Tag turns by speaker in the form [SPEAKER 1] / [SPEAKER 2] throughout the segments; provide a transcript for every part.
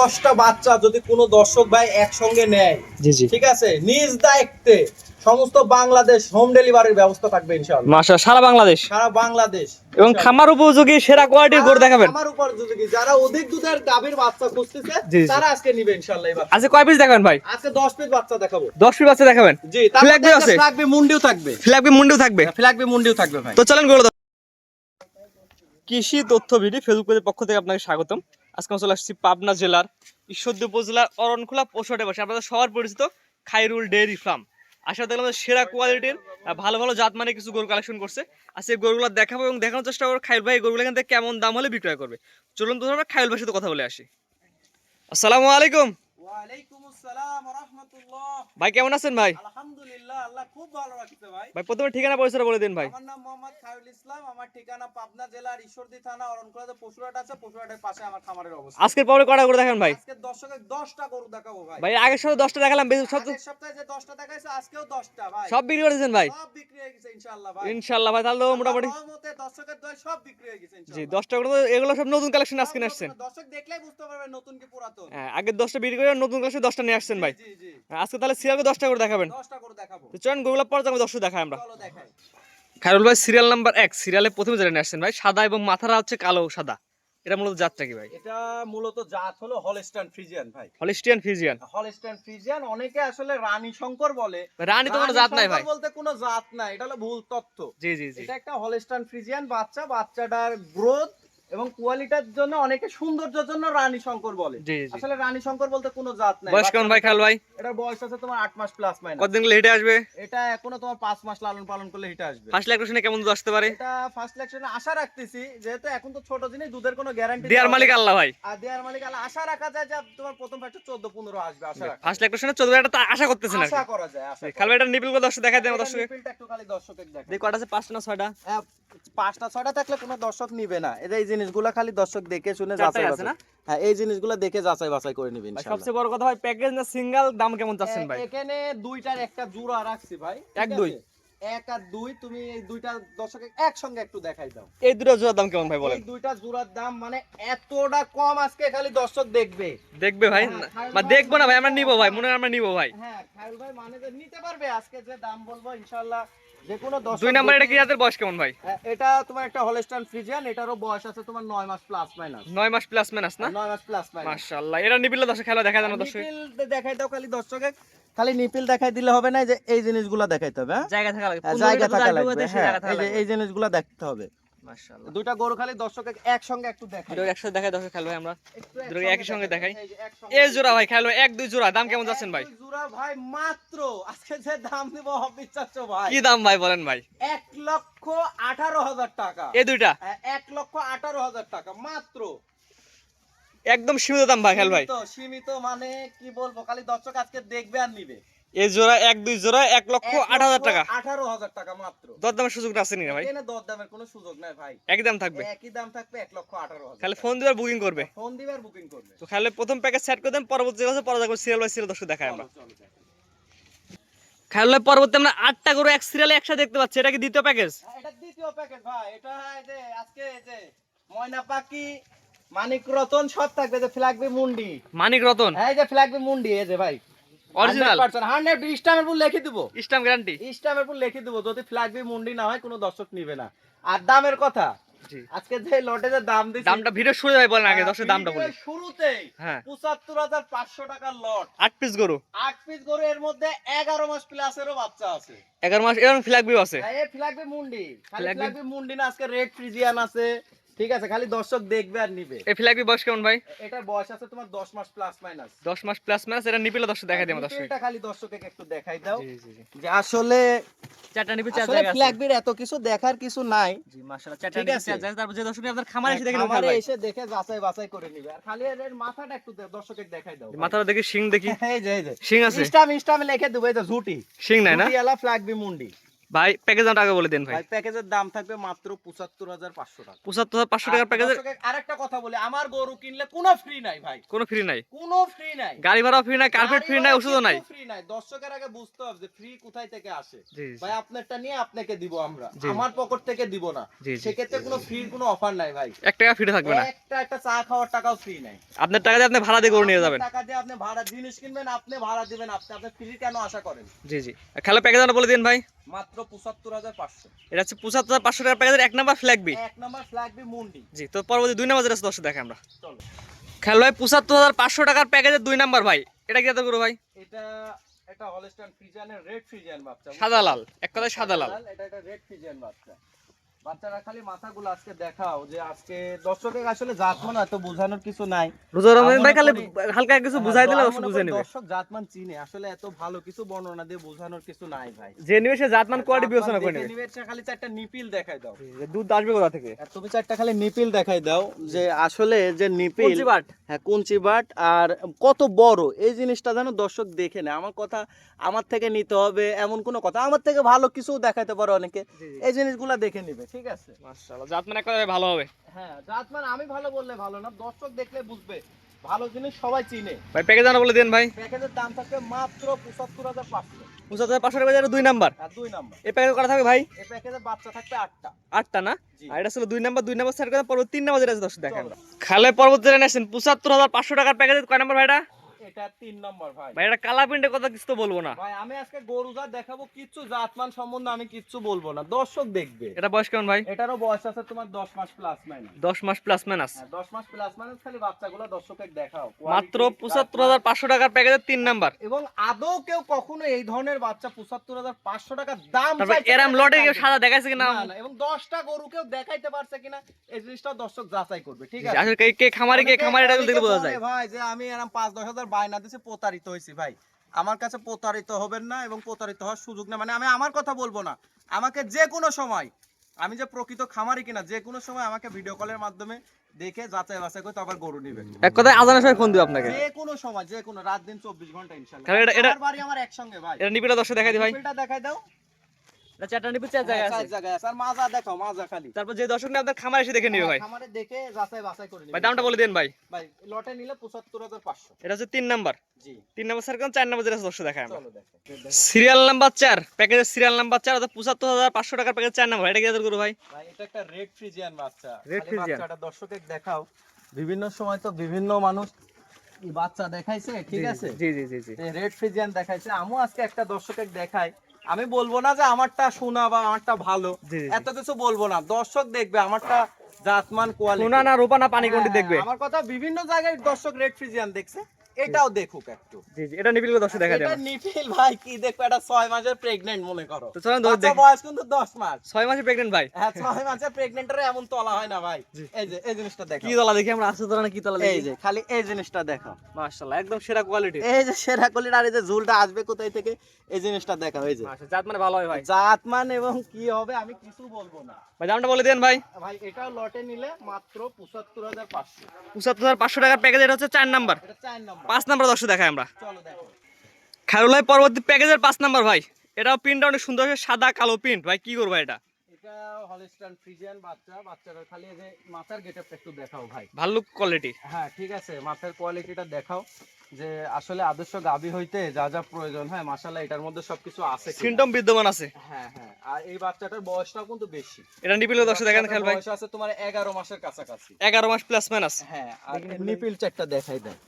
[SPEAKER 1] দশটা বাচ্চা যদি কোনো দর্শক ভাই একসঙ্গে নেয় ঠিক আছে? নিজ দায়িত্বে সমস্ত বাংলাদেশ হোম ডেলিভারির ব্যবস্থা থাকবে ইনশাআল্লাহ।
[SPEAKER 2] মাশা সারা বাংলাদেশ?
[SPEAKER 1] সারা বাংলাদেশ
[SPEAKER 2] এবং খামার উপযোগী সেরা কোয়ালিটির গরু দেখাবেন।
[SPEAKER 1] আমার উপর যদি কি, যারা অধিক দুধের গাভীর বাচ্চা খুঁজতেছে। তারা আজকে নিবে ইনশাআল্লাহ এবার।
[SPEAKER 2] আজকে কয় পিস দেখাবেন ভাই?
[SPEAKER 1] আজকে 10 পিস বাচ্চা দেখাবো।
[SPEAKER 2] দশ পিস বাচ্চা দেখাবেন?
[SPEAKER 1] জি
[SPEAKER 2] Flag view আছে?
[SPEAKER 1] থাকবে মুন্ডিও থাকবে।
[SPEAKER 2] ফ্ল্যাগবি মুন্ডিও থাকবে?
[SPEAKER 1] ফ্ল্যাগবি মুন্ডিও থাকবে ভাই।
[SPEAKER 2] তো চলেন গরু কৃষি তথ্য ভিডি ফেসবুক পেজের পক্ষ থেকে আপনাকে স্বাগতম। আজকে চলে আসছি পাবনা জেলার ঈশ্বরদী উপজেলার অরণখোলা পশুহাটে বসে। আপনাদের সবার পরিচিত খাইরুল ডেয়ারি ফার্ম। আশা দেখলাম সেরা কোয়ালিটির ভালো ভালো জাত মানে কিছু গরু কালেকশন করছে। আর সেই গরুগুলো দেখাবো এবং দেখানোর চেষ্টা করব খাইল ভাই গরুগুলো এখান থেকে কেমন দাম হলে বিক্রয় করবে। চলুন তো আমরা খাইল ভাইয়ের সাথে কথা বলে আসি। আসসালামু আলাইকুম। ভাই কেমন আছেন ভাই?
[SPEAKER 1] ভালো রাখছে ভাই।
[SPEAKER 2] ভাই প্রথমে ঠিকানা পরিচয় বলে দিন ভাই।
[SPEAKER 1] আমার নাম মোহাম্মদ খায়রুল ইসলাম আমার ঠিকানা পাবনা জেলার ঈশ্বরদী থানা অরণকুলাতে আছে পাশে আমার খামারের অবস্থান
[SPEAKER 2] আজকের পরে কটা করে দেখেন ভাই?
[SPEAKER 1] আজকে দর্শকের 10টা গরু দেখাবো ভাই।
[SPEAKER 2] ভাই আগের সপ্তাহে দশটা দেখালাম
[SPEAKER 1] আগের সপ্তাহে যে 10টা দেখাইছে আজকেও 10টা ভাই।
[SPEAKER 2] সব বিক্রি করে দিয়েছেন ভাই?
[SPEAKER 1] সব বিক্রি হয়ে গেছে ইনশাআল্লাহ ভাই।
[SPEAKER 2] ইনশাল্লাহ ভাই তাহলে মোটামুটি
[SPEAKER 1] আল্লাহর দর্শকের দয় সব বিক্রি হয়ে গেছে ইনশাআল্লাহ।
[SPEAKER 2] দশটা করে তো এগুলো সব নতুন কালেকশন আজকে আসছেন।
[SPEAKER 1] দর্শক দেখলেই বুঝতে পারবে নতুন কি পুরাতন।
[SPEAKER 2] হ্যাঁ বিক্রি করে নতুন কালেকশন নিয়ে আসছেন ভাই।
[SPEAKER 1] জি জি।
[SPEAKER 2] আজকে তাহলে করে দেখাবেন?
[SPEAKER 1] 10টা গরু দেখাবো।
[SPEAKER 2] চলেন যাব দশটা দেখাই আমরা। খায়রুল ভাই সিরিয়াল নাম্বার এক। সিরিয়ালে প্রথমে যেটা নিয়ে আসছেন ভাই সাদা এবং মাথাটা হচ্ছে কালো সাদা। এটা মূলত জাতটা কি ভাই?
[SPEAKER 1] এটা মূলত জাত হলো হলস্টাইন ফ্রিজিয়ান ভাই।
[SPEAKER 2] হলিস্টিয়ান ফিজিয়ান
[SPEAKER 1] হলস্টাইন ফ্রিজিয়ান অনেকে আসলে রানী শঙ্কর বলে।
[SPEAKER 2] রানী তো কোনো জাত নাই ভাই।
[SPEAKER 1] বলতে কোনো জাত নাই এটা হলো ভুল তথ্য।
[SPEAKER 2] জি জি জি।
[SPEAKER 1] এটা একটা হলস্টাইন ফ্রিজিয়ান বাচ্চা বাচ্চাটার গ্রোথ এবং কোয়ালিটির জন্য অনেকে সৌন্দর্যের জন্য রানী শঙ্কর বলে। আসলে রানী শঙ্কর বলতে কোনো জাত নাই।
[SPEAKER 2] বয়স কেমন ভাই খায়রুল ভাই
[SPEAKER 1] এটার বয়স আছে তোমার আট মাস প্লাস মাইনাস
[SPEAKER 2] কতদিন গেলে হেঁটে আসবে?
[SPEAKER 1] এটা এখনও তোমার পাঁচ মাস লালন পালন করলে হিটে আসবে।
[SPEAKER 2] ফার্স্ট ইলেকট্রিশনে কেমন দুধ আসতে পারে?
[SPEAKER 1] এটা ফার্স্ট ইলেকশনে আশা রাখতেছি যেহেতু এখন তো ছোট জিনিস দুধের কোনো গ্যারান্টি
[SPEAKER 2] দেয়ার মালিক আল্লাহ ভাই।
[SPEAKER 1] আর দেয়ার মালিক আল্লাহ আশা রাখা যায় যে তোমার প্রথম ফ্যাক্টর চোদ্দ পনেরো আসবে আশা রাখা
[SPEAKER 2] ফার্স্ট ইলেকট্রিশনে চোদ্দ একটা তো আশা করতেছেন আর
[SPEAKER 1] আশা করা যায় আশা করা
[SPEAKER 2] খালবে এটা নিপিল করে দশটা দেখাই দেন। দর্শক।
[SPEAKER 1] নিপিলটা একটু খালি দর্শকের দেখো।
[SPEAKER 2] দেখি আছে পাঁচটা না ছয়টা?
[SPEAKER 1] হ্যাঁ, পাঁচটা ছয়টা থাকলে কোনো দর্শক নিবে না। এই এই জিনিসগুলো খালি দর্শক দেখে শুনে যাচাই
[SPEAKER 2] আছে না?
[SPEAKER 1] হ্যাঁ এই জিনিসগুলো দেখে যাচাই বাছাই করে নিবে
[SPEAKER 2] ভাই,
[SPEAKER 1] ইনশাআল্লাহ।
[SPEAKER 2] সবচেয়ে বড় কথা ভাই প্যাকেজ না সিঙ্গেল দাম কেমন চাচ্ছেন ভাই?
[SPEAKER 1] এখানে দুইটার একটা জোড়া রাখছি ভাই
[SPEAKER 2] এক দুই?
[SPEAKER 1] এক আর দুই তুমি এই দুইটা দর্শকে একসঙ্গে একটু দেখাই দাও।
[SPEAKER 2] এই দুটো জোড়ার দাম কেমন ভাই বলেন?
[SPEAKER 1] এই দুইটা জোড়ার দাম মানে এতটা কম আজকে খালি দর্শক দেখবে।
[SPEAKER 2] দেখবে ভাই?
[SPEAKER 1] হ্যাঁ,
[SPEAKER 2] বা দেখব না ভাই আমরা
[SPEAKER 1] মানে-
[SPEAKER 2] নিবো ভাই মনে হয় আমরা নিবো ভাই।
[SPEAKER 1] হ্যাঁ খায়রুল ভাই মানে যে নিতে পারবে আজকে যে দাম বলব ইনশাআল্লাহ যে কোনো দর্শক
[SPEAKER 2] দুই নাম্বার এটা কি জাতের বয়স কেমন ভাই?
[SPEAKER 1] হ্যাঁ, এটা তোমার একটা হলস্টাইন ফ্রিজিয়ান এটারও বয়স আছে তোমার নয় মাস প্লাস মাইনাস
[SPEAKER 2] নয় মাস প্লাস মাইনাস না?
[SPEAKER 1] নয় মাস প্লাস মাইনাস
[SPEAKER 2] মাশাআল্লাহ। এটা নিপিল দশ খেলা দেখা জানো দর্শক?
[SPEAKER 1] নিপিল দেখাই দাও খালি দর্শকে। খালি নিপিল দেখাই দিলে হবে না যে এই জিনিসগুলো দেখাইতে হবে হ্যাঁ?
[SPEAKER 2] জায়গা থাকা
[SPEAKER 1] হ্যাঁ,
[SPEAKER 2] 15
[SPEAKER 1] জায়গা থাকা লাগবে হ্যাঁ,
[SPEAKER 2] জায়গা থাকা লাগবে।
[SPEAKER 1] এই জিনিসগুলো দেখতে হবে।
[SPEAKER 2] মাশাআল্লাহ।
[SPEAKER 1] গরু খালি দর্শকে একসঙ্গে একটু দেখাই।
[SPEAKER 2] দুটো একসাথে দেখাই দশ খেলা আমরা। একই সঙ্গে দেখাই।
[SPEAKER 1] এই
[SPEAKER 2] জোড়া ভাই খেলো এক দুই জোড়া। দাম কেমন যাচ্ছেন ভাই?
[SPEAKER 1] জোড়া ভাই মাত্র। আজকে যে দাম দিব অবিশ্বাস্য ভাই।
[SPEAKER 2] কি দাম ভাই বলেন ভাই?
[SPEAKER 1] এক লক্ষ আঠারো হাজার টাকা।
[SPEAKER 2] এই দুইটা?
[SPEAKER 1] হ্যাঁ, লক্ষ টাকা মাত্র।
[SPEAKER 2] একদম সীমিত দাম ভাই খেল ভাই।
[SPEAKER 1] সীমিত মানে কি বলব খালি দর্শক আজকে দেখবে আর নিবে।
[SPEAKER 2] এই জোড়া এক দুই জোড়া এক লক্ষ আট হাজার টাকা।
[SPEAKER 1] আঠারো হাজার টাকা মাত্র।
[SPEAKER 2] দর দামের সুযোগ আছে নি ভাই?
[SPEAKER 1] এখানে দর দামের কোনো সুযোগ নাই ভাই।
[SPEAKER 2] একই দাম থাকবে?
[SPEAKER 1] একই দাম থাকবে এক লক্ষ আঠারো হাজার
[SPEAKER 2] খালি ফোন দিবার বুকিং করবে?
[SPEAKER 1] ফোন দিবে আর বুকিং করবে।
[SPEAKER 2] তো খালি প্রথম প্যাকেজ সেট করে দেন পরবর্তী কাছে পরে সিরিয়াল বাই সিরিয়াল দর্শক দেখাই আমরা। আমরা আটটা করে এক সিরিয়ালে একসাথে দেখতে পাচ্ছি এটা কি দ্বিতীয় প্যাকেজ
[SPEAKER 1] হ্যাঁ, এটা দ্বিতীয় প্যাকেট ভাই এটা এই যে আজকে এই যে ময়না পাখি মানিক রতন সব থাকবে যে ফ্ল্যাগবি মুন্ডি।
[SPEAKER 2] মানিক রতন?
[SPEAKER 1] এই যে ফ্ল্যাগবি মুন্ডি এই যে ভাই।
[SPEAKER 2] অরিজিনাল
[SPEAKER 1] হান্ড্রেড স্টামের ফুল লিখে দিব।
[SPEAKER 2] ইস্টাম গ্যারান্টি
[SPEAKER 1] স্টামের ফুল লিখে দিব যদি ফ্ল্যাগবি মুন্ডি না হয় কোনো দর্শক নিবে না। আর দামের কথা আজকে যে লটে যে দাম দিছি
[SPEAKER 2] দামটা ভিডিও শুরু ভাই বলেন আগে দর্শক দামটা বলি।
[SPEAKER 1] ভিডিওর শুরুতেই
[SPEAKER 2] হ্যাঁ।
[SPEAKER 1] পঁচাত্তর হাজার পাঁচশো টাকার লট।
[SPEAKER 2] আট পিস গরু।
[SPEAKER 1] আট পিস গরু এর মধ্যে এগারো মাস প্লাসেরও বাচ্চা আছে।
[SPEAKER 2] এগারো মাস এরকম ফ্ল্যাগ ভিউ আছে।
[SPEAKER 1] হ্যাঁ, এই ফ্ল্যাগবি মুন্ডি। খালি
[SPEAKER 2] ফ্ল্যাগবি-
[SPEAKER 1] ফ্ল্যাগবি মুন্ডি না আজকে রেড ফ্রিজিয়ান আছে। ঠিক আছে খালি দর্শক দেখবে আর নিবে।
[SPEAKER 2] এই বয়স কেমন ভাই?
[SPEAKER 1] এটার বয়স আছে তোমার দশ মাস প্লাস মাইনাস
[SPEAKER 2] দশ মাস প্লাস মাস এটা নিপিলে দর্শক দেখাই দেবো দর্শক
[SPEAKER 1] এটা খালি দর্শকে একটু দেখাই দাও।
[SPEAKER 2] জি জি জি।
[SPEAKER 1] যে আসলে
[SPEAKER 2] নিপি
[SPEAKER 1] ফ্ল্যাগবির এত কিছু দেখার কিছু নাই।
[SPEAKER 2] জি মাশাআল্লাহ চারটা নিপি
[SPEAKER 1] আছে।
[SPEAKER 2] তারপর যে দর্শক আপনার খামারে এসে দেখেন
[SPEAKER 1] খামারে এসে দেখে যাচাই বাছাই করে নিবে। আর খালি এর মাথাটা একটু দে- দর্শকের দেখাই দাও।
[SPEAKER 2] মাথাটা দেখি শিং দেখি।
[SPEAKER 1] এই যে এই যে।
[SPEAKER 2] শিং আছে।
[SPEAKER 1] ইস্টাম ইস্টাম লিখে দেবো এই ঝুটি।
[SPEAKER 2] শিং নাই না?
[SPEAKER 1] ঝুটিওয়ালা ফ্ল্যাগবি মুন্ডি।
[SPEAKER 2] ভাই প্যাকেজ দামটা আগে বলে দেন ভাই।
[SPEAKER 1] ভাই প্যাকেজের দাম থাকবে মাত্র পঁচাত্তর হাজার পাঁচশো টাকা।
[SPEAKER 2] পঁচাত্তর হাজার পাঁচশো টাকার প্যাকেজের
[SPEAKER 1] আরেকটা কথা বলি আমার গরু কিনলে কোনো ফ্রি নাই ভাই।
[SPEAKER 2] কোনো ফ্রি নাই?
[SPEAKER 1] কোনো ফ্রি নাই।
[SPEAKER 2] গাড়ি ভাড়া ফ্রি নাই কার্পেট ফ্রি নাই ওষুধও নাই।
[SPEAKER 1] ফ্রি নাই। দর্শকের আগে বুঝতে হবে যে ফ্রি কোথায় থেকে আসে। ভাই আপনারটা নিয়ে আপনাকে দিব আমরা। আমার পকেট থেকে দিব না।
[SPEAKER 2] জি।
[SPEAKER 1] সেক্ষেত্রে কোনো ফ্রির কোনো অফার নাই ভাই।
[SPEAKER 2] এক টাকা ফ্রি থাকবে না।
[SPEAKER 1] একটা একটা চা খাওয়ার টাকাও ফ্রি নাই।
[SPEAKER 2] আপনার টাকা দিয়ে আপনি ভাড়া দিয়ে গরু নিয়ে যাবেন।
[SPEAKER 1] টাকা দিয়ে আপনি ভাড়া জিনিস কিনবেন আপনি ভাড়া দিবেন আপনি আপনি ফ্রি কেন আশা করেন?
[SPEAKER 2] জি জি। খেলা প্যাকেজ বলে দিন ভাই।
[SPEAKER 1] মাত্র পঁচাত্তর হাজার পাঁচশো।
[SPEAKER 2] এটা হচ্ছে পঁচাত্তর হাজার পাঁচশো টাকার প্যাকেজের এক নাম্বার ফ্ল্যাগ বি
[SPEAKER 1] এক নম্বর ফ্ল্যাগ বি মুন্ডি
[SPEAKER 2] জি তো পরবর্তী দুই নাম্বার যেটা দেখে আমরা।
[SPEAKER 1] চলো।
[SPEAKER 2] খেল ভাই পঁচাত্তর হাজার পাঁচশো টাকার প্যাকেজের দুই নাম্বার ভাই। এটা কি এত ভাই?
[SPEAKER 1] এটা এটা হলস্টাইন ফ্রিজিয়ানের রেড ফ্রিজিয়ান বাচ্চা
[SPEAKER 2] সাদা লাল। এক কথায় সাদা লাল।
[SPEAKER 1] এটা এটা রেড ফ্রিজিয়ান বাচ্চা। বাচ্চারা খালি মাথাগুলো আজকে দেখাও যে আজকে দর্শকের আসলে জাতমান এত বোঝানোর কিছু নাই।
[SPEAKER 2] রোজা রমজান ভাই খালি হালকা কিছু বুঝাই দিলে
[SPEAKER 1] আমি
[SPEAKER 2] বুঝে নেবে।
[SPEAKER 1] দর্শক জাতমান চিনে আসলে এত ভালো কিছু বর্ণনা দিয়ে বোঝানোর কিছু নাই ভাই।
[SPEAKER 2] যে নিবে সে জাতমান কোয়ালিটি বিবেচনা করে নেবে।
[SPEAKER 1] নিবে, সে খালি চারটা নিপিল দেখাই দাও।
[SPEAKER 2] দুধ আসবে কোথা থেকে?
[SPEAKER 1] আর তুমি চারটা খালি নিপিল দেখাই দাও যে আসলে যে নিপিল হ্যাঁ আর কত বড় এই জিনিসটা যেন দর্শক দেখে নেয়। আমার কথা আমার থেকে নিতে হবে এমন কোনো কথা। আমার থেকে ভালো কিছু দেখাইতে পারো অনেকে। এই জিনিসগুলো দেখে নিবে। ঠিক আছে।
[SPEAKER 2] মাশাআল্লাহ জাতমান এক কথায় ভালো হবে।
[SPEAKER 1] হ্যাঁ জাতমান আমি ভালো বললে ভালো না দর্শক দেখলে বুঝবে। ভালো জিনিস সবাই চিনে।
[SPEAKER 2] ভাই প্যাকেজ দামটা বলে দিন ভাই।
[SPEAKER 1] প্যাকেজের দাম থাকবে মাত্র পঁচাত্তর হাজার পাঁচশো।
[SPEAKER 2] পঁচাত্তর হাজার পাঁচশো টাকা এটা দুই নাম্বার?
[SPEAKER 1] আর দুই নাম্বার।
[SPEAKER 2] এই প্যাকেজ করা থাকবে ভাই?
[SPEAKER 1] এই প্যাকেজের বাচ্চা থাকবে আটটা।
[SPEAKER 2] আটটা না?
[SPEAKER 1] জি।
[SPEAKER 2] আর এটা ছিল দুই নাম্বার দুই নাম্বার স্যার কথা পরবর্তী তিন নাম্বার যেটা আছে দর্শক দেখেন।
[SPEAKER 1] চলো।
[SPEAKER 2] খালে পর্বত পঁচাত্তর হাজার পাঁচশো টাকার প্যাকেজ কয় নাম্বার ভাইটা?
[SPEAKER 1] এটা তিন নম্বর ভাই।
[SPEAKER 2] ভাই এটা কালা প্রিন্টের কথা কিছু বলব না।
[SPEAKER 1] ভাই আমি আজকে গরু জাত দেখাবো কিচ্ছু জাতমান সম্বন্ধে আমি কিচ্ছু বলব না। দর্শক দেখবে।
[SPEAKER 2] এটা বয়স কেমন ভাই?
[SPEAKER 1] এটারও বয়স আছে তোমার দশ মাস প্লাস মাইনাস
[SPEAKER 2] দশ মাস প্লাস মাইনাস
[SPEAKER 1] হ্যাঁ, দশ মাস প্লাস মাইনাস খালি বাচ্চাগুলো দর্শকের দেখাও।
[SPEAKER 2] মাত্র
[SPEAKER 1] Quality,
[SPEAKER 2] পঁচাত্তর
[SPEAKER 1] জাতমান।
[SPEAKER 2] হাজার পাঁচশো টাকার প্যাকেজের তিন নাম্বার।
[SPEAKER 1] এবং আদৌ কেউ কখনো এই ধরনের বাচ্চা পঁচাত্তর হাজার পাঁচশো টাকা দাম
[SPEAKER 2] এরাম লটে কেউ সাদা দেখাইছে কিনা?
[SPEAKER 1] এবং দশটা গরু কেউ দেখাইতে পারছে কিনা এই জিনিসটা দর্শক যাচাই করবে ঠিক আছে?
[SPEAKER 2] আসলে কে- খামারি কে খামারি এটা
[SPEAKER 1] অনেকে
[SPEAKER 2] বোঝা যায়।
[SPEAKER 1] ভাই যে আমি এরকম পাঁচ দশ হাজার বায়না দিছি প্রতারিত হয়েছি ভাই। আমার কাছে প্রতারিত হবেন না এবং প্রতারিত হওয়ার সুযোগ না মানে আমি আমার কথা বলব না। আমাকে যে কোনো সময় আমি যে প্রকৃত খামারি কিনা যে কোনো সময় আমাকে ভিডিও কলের মাধ্যমে দেখে যাচাই বাছাই করে তারপর গরু নিবে
[SPEAKER 2] এক কথায় আজানের সময় ফোন দিব আপনাকে।
[SPEAKER 1] যে কোনো সময় যে কোনো রাত দিন চব্বিশ ঘণ্টা ইনশাল্লাহ।
[SPEAKER 2] তাহলে এটা- এটা-
[SPEAKER 1] আমার বাড়ি আমার একসঙ্গে ভাই।
[SPEAKER 2] এটা নিপিটা দর্শক দেখাই দি ভাই।
[SPEAKER 1] নিপিলটা দেখাই দাও।
[SPEAKER 2] চার জায়গায়
[SPEAKER 1] হ্যাঁ,
[SPEAKER 2] আছে।
[SPEAKER 1] চার জায়গায় আছে। আর মাজা দেখাও মাজা খালি।
[SPEAKER 2] তারপর যে দর্শক আপনার খামার এসে দেখে নিবে ভাই।
[SPEAKER 1] খামারে দেখে যাচাই বাছাই করে নিবে।
[SPEAKER 2] ভাই দামটা বলে দেন ভাই।
[SPEAKER 1] ভাই লটে নিলে পঁচাত্তর হাজার পাঁচশো।
[SPEAKER 2] এটা হচ্ছে তিন নাম্বার।
[SPEAKER 1] জি।
[SPEAKER 2] তিন নাম্বার স্যার চার নাম্বার যেটা দর্শক দেখায় আমরা। সিরিয়াল নাম্বার চার প্যাকেজের সিরিয়াল নাম্বার চার অর্থাৎ পঁচাত্তর হাজার পাঁচশো টাকার প্যাকেজ চার নাম্বার। এটা কি করব ভাই?
[SPEAKER 1] ভাই এটা একটা রেড ফ্রিজিয়ান বাচ্চা। খালি
[SPEAKER 2] Friesian।
[SPEAKER 1] বাচ্চাটা দর্শকের দেখাও। বিভিন্ন সময় তো বিভিন্ন মানুষ এই বাচ্চা দেখাইছে ঠিক আছে?
[SPEAKER 2] জি জি জি জি।
[SPEAKER 1] রেড ফ্রিজিয়ান দেখাইছে। আমিও আজকে একটা দর্শকের দেখাই। আমি বলব না যে আমারটা শোনা বা আমারটা ভালো। এত কিছু বলব না। দর্শক দেখবে আমারটা জাতমান কোয়ালিটি
[SPEAKER 2] শোনা না রূপা না পানি কোনটি দেখবে।
[SPEAKER 1] আমার কথা বিভিন্ন জায়গায় দর্শক রেড ফ্রিজিয়ান দেখছে। এটাও দেখুক একটু।
[SPEAKER 2] জি জি এটা নিপিল দর্শক দেখা
[SPEAKER 1] এটা
[SPEAKER 2] যাবে
[SPEAKER 1] নিপিল ভাই কি দেখো এটা ছয় মাসের প্রেগনেন্ট মনে করো।
[SPEAKER 2] তো চলেন দর্শক দেখি।
[SPEAKER 1] বয়স কিন্তু দশ মাস।
[SPEAKER 2] ছয় মাসে প্রেগনেন্ট ভাই।
[SPEAKER 1] হ্যাঁ ছয় মাসের প্রেগনেন্টের এমন তলা হয় না ভাই। এই যে এই জিনিসটা দেখো।
[SPEAKER 2] কি তলা দেখি আমরা? আসতে তলা না কি তলা
[SPEAKER 1] এই যে খালি এই জিনিসটা দেখো।
[SPEAKER 2] মাশাআল্লাহ একদম সেরা কোয়ালিটি
[SPEAKER 1] এই যে সেরা কলির আর এই যে ঝুলটা আসবে কোথায় থেকে? এই জিনিসটা দেখো এই যে।
[SPEAKER 2] মাশাআল্লাহ জাত মানে ভালো হয় ভাই।
[SPEAKER 1] জাতমান এবং কি হবে আমি কিছু বলব না।
[SPEAKER 2] ভাই দামটা বলে দেন ভাই।
[SPEAKER 1] ভাই এটা লটে নিলে মাত্র পঁচাত্তর হাজার পাঁচশো।
[SPEAKER 2] পঁচাত্তর হাজার পাঁচশো টাকার প্যাকেজ এটা হচ্ছে চার নাম্বার
[SPEAKER 1] এটা চার নম্বর
[SPEAKER 2] পাঁচ নাম্বার দর্শক দেখায় আমরা। খারুলাই পরবর্তী প্যাকেজের পাঁচ নাম্বার ভাই। এটাও প্রিন্টটা অনেক সুন্দর সাদা কালো প্রিন্ট ভাই কি করব এটা?
[SPEAKER 1] এটা হলিস্টান ফ্রিজিয়ান বাচ্চা। বাচ্চাটার খালি যে মাথার গেটআপটা একটু দেখাও ভাই।
[SPEAKER 2] ভালো কোয়ালিটি
[SPEAKER 1] হ্যাঁ ঠিক আছে। মাথার কোয়ালিটিটা দেখাও। যে আসলে আদর্শ গাবি হইতে যা যা প্রয়োজন হয় মাশাআল্লাহ এটার মধ্যে সবকিছু আছে।
[SPEAKER 2] বিদ্যমান আছে।
[SPEAKER 1] হ্যাঁ হ্যাঁ। আর এই বাচ্চাটার বয়সটাও কিন্তু বেশি।
[SPEAKER 2] এটা নিপিল দর্শক দেখেন খেয়াল ভাই।
[SPEAKER 1] বয়স আছে তোমার এগারো মাসের কাছাকাছি।
[SPEAKER 2] এগারো মাস প্লাস মাইনাস
[SPEAKER 1] হ্যাঁ আর নিপিল দেখাই দেয়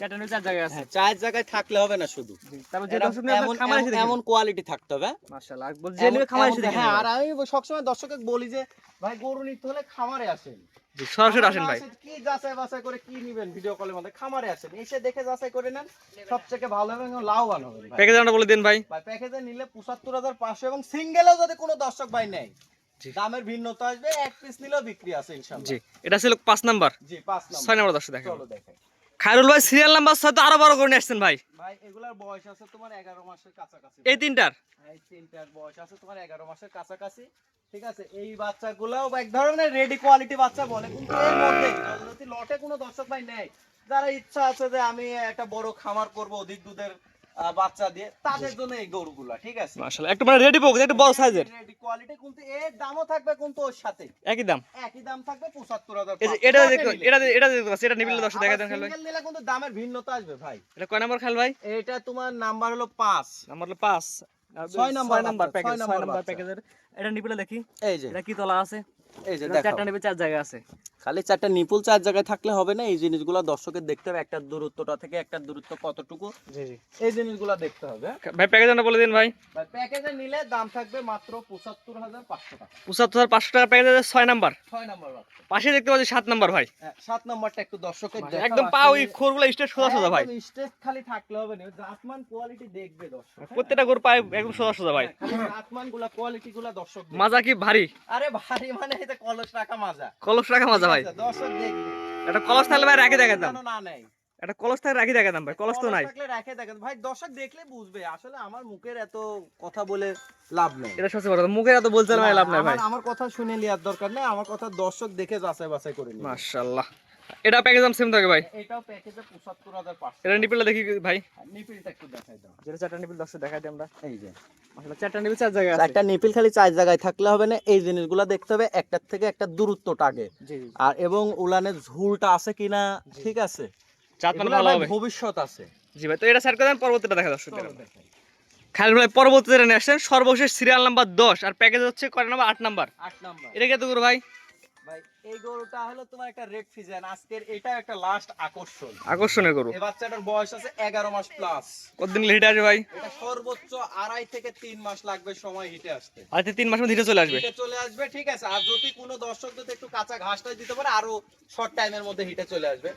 [SPEAKER 2] চারটা চার জায়গায় আছে।
[SPEAKER 1] হ্যাঁ চার জায়গায় থাকলে হবে না শুধু।
[SPEAKER 2] তারপর যে
[SPEAKER 1] এরম- এমন এমন- কোয়ালিটি থাকতে হবে
[SPEAKER 2] মাশাআল্লাহ বল যে নিবে খামার এসে
[SPEAKER 1] হ্যাঁ আর আমি সবসময় দর্শককে বলি যে ভাই গরু নিতে হলে খামারে আসেন।
[SPEAKER 2] সরাসরি আসেন ভাই।
[SPEAKER 1] কি যাচাই বাছাই করে কি নিবেন ভিডিও কলের মধ্যে? খামারে আসেন এসে দেখে যাচাই করে নেন সবথেকে ভালো হবে এবং লাভবান হবেন
[SPEAKER 2] প্যাকেজ বলে দেন ভাই।
[SPEAKER 1] ভাই প্যাকেজে নিলে পঁচাত্তর হাজার পাঁচশো এবং সিঙ্গেলও যদি কোনো দর্শক ভাই নেয় দামের ভিন্নতা আসবে এক পিস নিলেও বিক্রি আছে
[SPEAKER 2] জি এটা ছিল পাঁচ নাম্বার।
[SPEAKER 1] জি পাঁচ নম্বর।
[SPEAKER 2] ছয় নাম্বার দর্শক দেখেন।
[SPEAKER 1] চলো দেখেন।
[SPEAKER 2] খায়রুল ভাই সিরিয়াল নাম্বার ছয় তো আরও বড় করে নিয়ে আসছেন ভাই।
[SPEAKER 1] ভাই এগুলার বয়স আছে তোমার এগারো মাসের কাছাকাছি।
[SPEAKER 2] এই তিনটার?
[SPEAKER 1] এই তিনটার বয়স আছে তোমার এগারো মাসের কাছাকাছি। ঠিক আছে এই বাচ্চাগুলাও এক ধরনের রেডি কোয়ালিটি বাচ্চা বলে কিন্তু এর মধ্যে যদি লটে কোনো দর্শক ভাই নেয় যারা ইচ্ছা আছে যে আমি একটা বড় খামার করব অধিক দুধের বাচ্চা দিয়ে তাদের জন্য এই গরুগুলা ঠিক আছে?
[SPEAKER 2] মাশাআল্লাহ একটু মানে রেডি বক্স একটু বড় সাইজের
[SPEAKER 1] কোয়ালিটি কিন্তু এর দামও থাকবে কিন্তু ওর সাথে।
[SPEAKER 2] একই দাম?
[SPEAKER 1] একই দাম থাকবে পঁচাত্তর হাজার
[SPEAKER 2] এই যে এটা এটা এটা এটা নিবিলে দর্শক দেখা দেন খাল ভাই
[SPEAKER 1] নিলে কিন্তু দামের ভিন্নতা আসবে ভাই।
[SPEAKER 2] এটা কয় নাম্বার খাল ভাই?
[SPEAKER 1] এটা তোমার নাম্বার হলো পাঁচ।
[SPEAKER 2] নাম্বার হলো পাঁচ।
[SPEAKER 1] ছয় নাম্বার
[SPEAKER 2] নাম্বার প্যাকেজ
[SPEAKER 1] ছয় নাম্বার
[SPEAKER 2] প্যাকেজের এটা নিবিলে দেখি
[SPEAKER 1] এই যে।
[SPEAKER 2] এটা কি তলা আছে?
[SPEAKER 1] এই যে দেখো
[SPEAKER 2] চারটা নিবে চার জায়গা আছে।
[SPEAKER 1] খালি চারটা নিপুল চার জায়গায় থাকলে হবে না এই জিনিসগুলো দর্শকের দেখতে হবে একটা দূরত্বটা থেকে একটা দূরত্ব কতটুকু।
[SPEAKER 2] জি জি।
[SPEAKER 1] এই জিনিসগুলো দেখতে হবে।
[SPEAKER 2] ভাই প্যাকেজটা বলে দিন ভাই।
[SPEAKER 1] প্যাকেজে নিলে দাম থাকবে মাত্র পঁচাত্তর হাজার পাঁচশো টাকা।
[SPEAKER 2] পঁচাত্তর হাজার পাঁচশো টাকা প্যাকেজ আছে ছয় নাম্বার।
[SPEAKER 1] ছয় নাম্বার
[SPEAKER 2] পাশে দেখতে পাচ্ছি সাত নাম্বার ভাই।
[SPEAKER 1] হ্যাঁ, সাত নাম্বারটা একটু দর্শকের
[SPEAKER 2] মানে একদম পা ওই খোরগুলো স্টেট সোজা সোজা ভাই।
[SPEAKER 1] স্টেজ খালি থাকলে হবে না জাতমান কোয়ালিটি দেখবে দর্শক। হ্যাঁ?
[SPEAKER 2] প্রত্যেকটা গরু পায়ে একদম সোজা সোজা ভাই।
[SPEAKER 1] খালি জাতমানগুলা কোয়ালিটি গুলা দর্শক।
[SPEAKER 2] মাজা কি ভারী?
[SPEAKER 1] আরে ভারী মানে এটা কলস রাখা মাজা।
[SPEAKER 2] কলস রাখা মাজা ভাই।
[SPEAKER 1] ঠিক দর্শক দেখবে।
[SPEAKER 2] এটা কলস থাকলে ভাই রাখি দেখা দাম
[SPEAKER 1] যেন না নেয়
[SPEAKER 2] এটা কলস থাকলে রাখি দেখা দাম ভাই কলস তো নাই।
[SPEAKER 1] থাকলে রাখে দেখেন ভাই দর্শক দেখলে বুঝবে আসলে আমার মুখের এত কথা বলে লাভ নেই।
[SPEAKER 2] এটা সত্যি কথা। মুখের এত বলতে ভাই লাভ নাই ভাই।
[SPEAKER 1] আমার- কথা শুনে নেওয়ার দরকার নেই আমার কথা দর্শক দেখে যাচাই বাছাই করে
[SPEAKER 2] মাশাআল্লাহ। এটা প্যাকেজ দাম সেম থাকে ভাই।
[SPEAKER 1] এটাও প্যাকেজে পঁচাত্তর হাজার পাঁচশো।
[SPEAKER 2] এটা নিপিলটা দেখি ভাই।
[SPEAKER 1] নিপিলটা একটু দেখাই দাও।
[SPEAKER 2] যেটা চারটা নিপিল দর্শক দেখাই দিই আমরা।
[SPEAKER 1] এই যে।
[SPEAKER 2] মাশাআল্লাহ চারটা নিপিল চার জায়গা আছে।
[SPEAKER 1] চারটা নিপিল খালি চার জায়গায় থাকলে হবে না এই জিনিসগুলো দেখতে হবে একটার থেকে একটা দূরত্বটা আগে। আর এবং উলানের ঝুলটা আছে কিনা ঠিক আছে?
[SPEAKER 2] চার মানে ভালো হবে।
[SPEAKER 1] ভবিষ্যৎ আছে।
[SPEAKER 2] জি ভাই তো এটা সাইড করে দেন পরবর্তীটা দেখা দর্শক খালি ভাই পরবর্তীতে নিয়ে আসছেন সর্বশেষ সিরিয়াল নাম্বার দশ আর প্যাকেজ হচ্ছে কয় নাম্বার আট নাম্বার
[SPEAKER 1] আট নাম্বার
[SPEAKER 2] এটা কত করে ভাই?
[SPEAKER 1] ভাই এই গরুটা হলো তোমার একটা রেড ফিজেন। আজকের এটা একটা লাস্ট আকর্ষণ।
[SPEAKER 2] আকর্ষণের গরু।
[SPEAKER 1] এই বাচ্চাটার বয়স আছে এগারো মাস প্লাস
[SPEAKER 2] কতদিন হিটে আসবে ভাই?
[SPEAKER 1] এটা সর্বোচ্চ আড়াই থেকে তিন মাস লাগবে সময় হিটে আসতে।
[SPEAKER 2] তিন মাস মধ্যে হিটে চলে আসবে?
[SPEAKER 1] হিটে চলে আসবে ঠিক আছে। আর যদি কোনো দর্শক যদি একটু কাঁচা ঘাসটা দিতে পারে আরও শর্ট টাইমের মধ্যে হিটে চলে আসবে।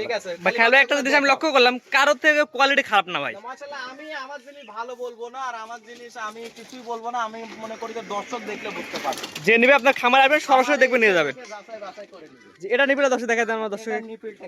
[SPEAKER 1] ঠিক আছে।
[SPEAKER 2] ভাই খেয়াল একটা জিনিস আমি লক্ষ্য করলাম কারোর থেকে কোয়ালিটি খারাপ না ভাই।
[SPEAKER 1] মাশাআল্লাহ আমি আমার জিনিস ভালো বলব না আর আমার জিনিস আমি কিছুই বলব না। আমি মনে করি যে দর্শক দেখলে বুঝতে পারবে।
[SPEAKER 2] যে নিবে আপনার খামার আসবে সরাসরি দেখবে নিয়ে যাবেন এটা দর্শক আমার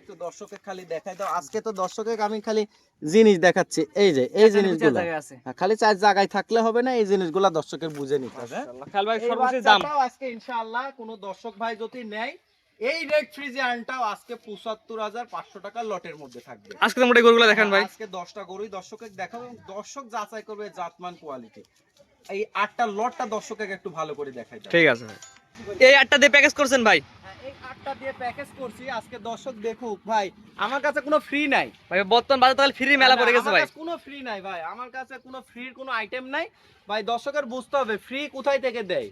[SPEAKER 1] একটু দর্শকের খালি দেখাই দাও। আজকে তো দর্শকের আমি খালি জিনিস দেখাচ্ছি। এই যে এই জিনিসগুলো। হ্যাঁ, খালি চার জায়গায় থাকলে হবে না এই জিনিসগুলো দর্শকের বুঝে নিতে হবে।
[SPEAKER 2] খেয়াল ভাই সর্বশেষ দাম।
[SPEAKER 1] আজকে ইনশাআল্লাহ কোনো দর্শক ভাই যদি নেয় এই রেড ফ্রিজিয়ানটাও আজকে পঁচাত্তর হাজার পাঁচশো টাকা লটের মধ্যে থাকবে।
[SPEAKER 2] আজকে তোমরা এই গরুগুলো দেখান ভাই।
[SPEAKER 1] আজকে দশটা গরুই দর্শকের দেখাবো এবং দর্শক যাচাই করবে জাতমান কোয়ালিটি এই আটটা লটটা দর্শকের একটু ভালো করে দেখাই
[SPEAKER 2] ঠিক আছে এই আটটা দিয়ে প্যাকেজ করছেন ভাই?
[SPEAKER 1] হ্যাঁ, আটটা দিয়ে প্যাকেজ করছি আজকে দর্শক দেখুক ভাই। আমার কাছে কোনো ফ্রি নাই।
[SPEAKER 2] ভাই বর্তমান বাজার তাহলে ফ্রি মেলা পড়ে গেছে ভাই।
[SPEAKER 1] কোনো ফ্রি নাই ভাই। আমার কাছে কোনো ফ্রির কোনো আইটেম নাই। ভাই দর্শকের বুঝতে হবে ফ্রি কোথায় থেকে দেয়?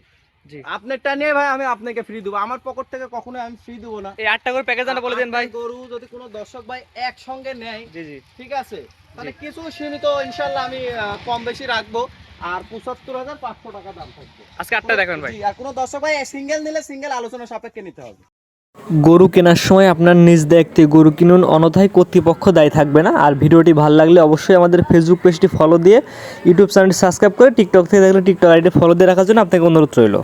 [SPEAKER 1] আপনারটা নিয়ে ভাই আমি আপনাকে ফ্রি দেবো। আমার পকেট থেকে কখনো আমি ফ্রি দেবো না।
[SPEAKER 2] এই আটটা করে প্যাকেজ বলে দেন ভাই।
[SPEAKER 1] গরু যদি কোনো দর্শক ভাই একসঙ্গে নেয়
[SPEAKER 2] জি জি।
[SPEAKER 1] ঠিক আছে? তাহলে কিছু সীমিত ইনশাল্লাহ আমি কম বেশি রাখব। আর পঁচাত্তর হাজার পাঁচশো টাকা দাম থাকবে।
[SPEAKER 2] আজকে আটটা দেখেন ভাই।
[SPEAKER 1] আর কোনো দর্শক ভাই সিঙ্গেল নিলে সিঙ্গেল আলোচনা সাপেক্ষে নিতে হবে।
[SPEAKER 3] গরু কেনার সময় আপনার নিজ দেখতে গরু কিনুন অনথায় কর্তৃপক্ষ দায়ী থাকবে না। আর ভিডিওটি ভালো লাগলে অবশ্যই আমাদের ফেসবুক পেজটি ফলো দিয়ে ইউটিউব চ্যানেলটি সাবস্ক্রাইব করে টিকটক থেকে দেখলে টিকটক আইডি ফলো দিয়ে রাখার জন্য আপনাকে অনুরোধ রইল।